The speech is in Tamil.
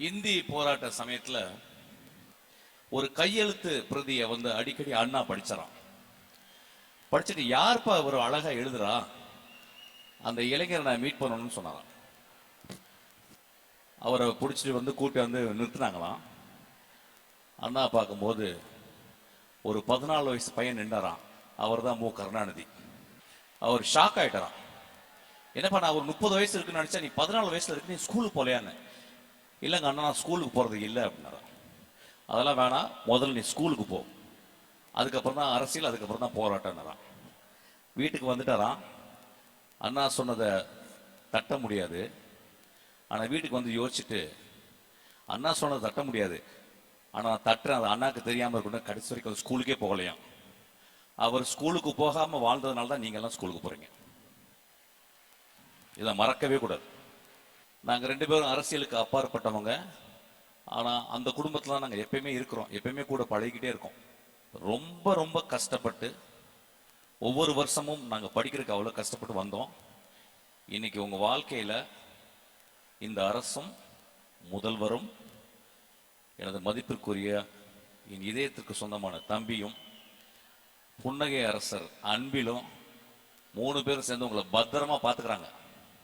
இந்தி போராட்ட சமயத்துல ஒரு கையெழுத்து பிரதியை வந்து அடிக்கடி அண்ணா படிச்சிடறான் படிச்சுட்டு யார்ப்பா ஒரு அழகா எழுதுறா? அந்த இளைஞரை நான் மீட் பண்ணணும்னு சொன்னாராம். அவரை பிடிச்சிட்டு வந்து கூட்டி வந்து நிறுத்தினாங்களாம். அண்ணா பார்க்கும்போது ஒரு பதினாலு வயசு பையன் நின்றாராம். அவர் தான் மு. கருணாநிதி. அவர் ஷாக் ஆயிட்டாராம். என்னப்பா நான் ஒரு முப்பது வயசு இருக்குன்னு நினைச்சா நீ பதினாலு வயசுல இருக்கு நீ ஸ்கூலுக்கு போலையான்னு. இல்லைங்க அண்ணா நான் ஸ்கூலுக்கு போகிறது இல்லை அப்படின்னாரா. அதெல்லாம் வேணாம் முதல்ல நீ ஸ்கூலுக்கு போ. அதுக்கப்புறம் தான் அரசியல் அதுக்கப்புறம் தான் போராட்டம்னாரான் வீட்டுக்கு வந்துட்டாராம். அண்ணா சொன்னதை தட்ட முடியாது. ஆனால் வீட்டுக்கு வந்து யோசிச்சுட்டு அண்ணா சொன்னதை தட்ட முடியாது. ஆனால் நான் தட்டுறேன் அது அண்ணாக்கு தெரியாமல் இருக்கணும் கடைசி வரைக்கும் ஸ்கூலுக்கே போகலையாம். அவர் ஸ்கூலுக்கு போகாமல் வாழ்ந்ததுனால தான் நீங்கள்லாம் ஸ்கூலுக்கு போகிறீங்க இதை மறக்கவே கூடாது. நாங்கள் ரெண்டு பேரும் அரசியலுக்கு அப்பாற்பட்டவங்க. ஆனால் அந்த குடும்பத்தில் நாங்கள் எப்பயுமே இருக்கிறோம். எப்பயுமே கூட பழகிக்கிட்டே இருக்கோம். ரொம்ப ரொம்ப கஷ்டப்பட்டு ஒவ்வொரு வருஷமும் நாங்கள் படிக்கிறதுக்கு அவ்வளோ கஷ்டப்பட்டு வந்தோம். இன்னைக்கு உங்கள் வாழ்க்கையில் இந்த அரசும் முதல்வரும் எனது மதிப்பிற்குரிய என் இதயத்திற்கு சொந்தமான தம்பியும் புன்னகை அரசர் அன்பிலும் மூணு பேரும் சேர்ந்து உங்களை பத்திரமா பார்த்துக்கிறாங்க.